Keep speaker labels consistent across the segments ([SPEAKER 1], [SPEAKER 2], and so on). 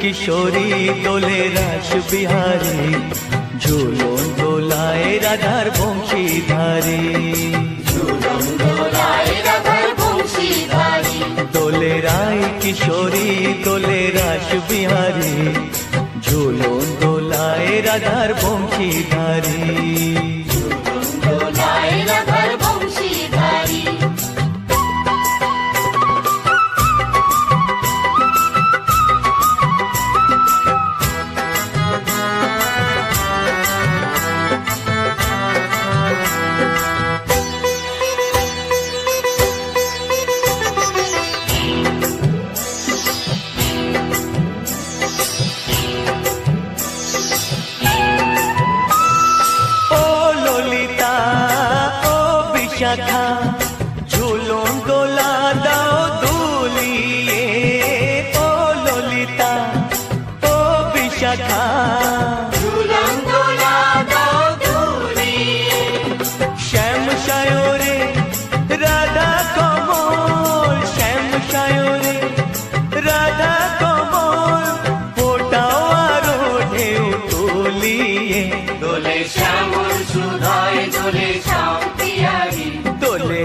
[SPEAKER 1] কিশোরী, দোলে রাস বিহারী। ঝুলন দোলায় রাধার বংশীধারী। দোলে রায় কিশোরী, দোলে রাস বিহারী। ঝুলন দোলায় রাধার বংশীধারী। ও বিশাখা ঝুলন দোলা দাও দুলিয়ে ও ললিতা ও বিশাখা। শ্যাম সায়রে রাধা কমল শ্যাম সায়রে রাধা কমল ফোটাও আরও ঢেউ তুলিয়ে।
[SPEAKER 2] দোলে শ্যামল সুধায় দোলে শ্যাম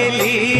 [SPEAKER 1] मेली